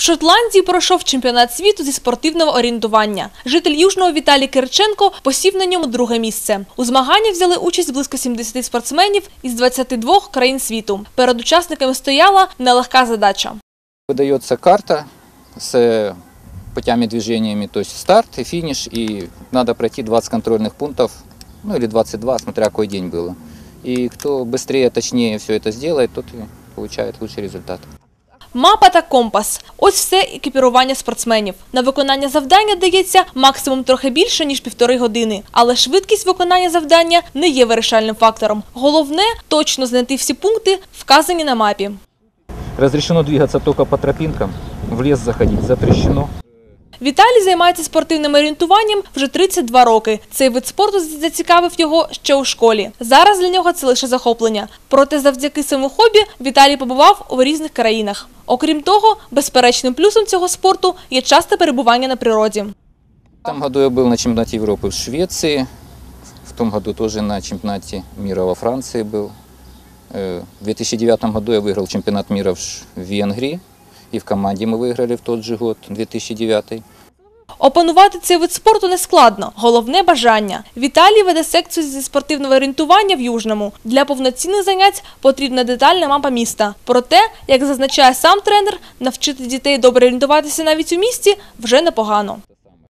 В Шотландії пройшов чемпіонат світу зі спортивного орієнтування. Житель Южного Віталій Кириченко посів на ньому друге місце. У змаганнях взяли участь близько 70 спортсменів із 22 країн світу. Перед учасниками стояла нелегка задача. Выдается карта с путями движениями, то есть старт и финиш, и надо пройти 20 контрольных пунктов, ну или 22, смотря какой день было. И кто быстрее, точнее все это сделает, тот и получает лучший результат. Мапа та компас – ось все екіпірування спортсменів. На виконання завдання дається максимум трохи більше, ніж півтори години. Але швидкість виконання завдання не є вирішальним фактором. Головне – точно знайти всі пункти, вказані на мапі. Разрешено двигаться только по тропинкам, в лес заходить запрещено. Віталій займається спортивним орієнтуванням вже 32 роки. Цей вид спорту зацікавив його ще у школі. Зараз для нього це лише захоплення. Проте завдяки своєму хобі Віталій побував у різних країнах. Окрім того, безперечним плюсом цього спорту є часте перебування на природі. В том году я был на чемпионате Европы в Швеции, в том году тоже на чемпионате мира во Франции был. Э, В 2009 году я выиграл чемпионат мира в Ш- в Венгрии, и в команде мы выиграли в тот же год, 2009. Опанувати цей вид спорту не складно, головне бажання. Віталій веде секцію зі спортивного орієнтування в Южному. Для повноцінних занять потрібна детальна мапа міста. Проте, як зазначає сам тренер, навчити дітей добре орієнтуватися навіть у місті вже непогано.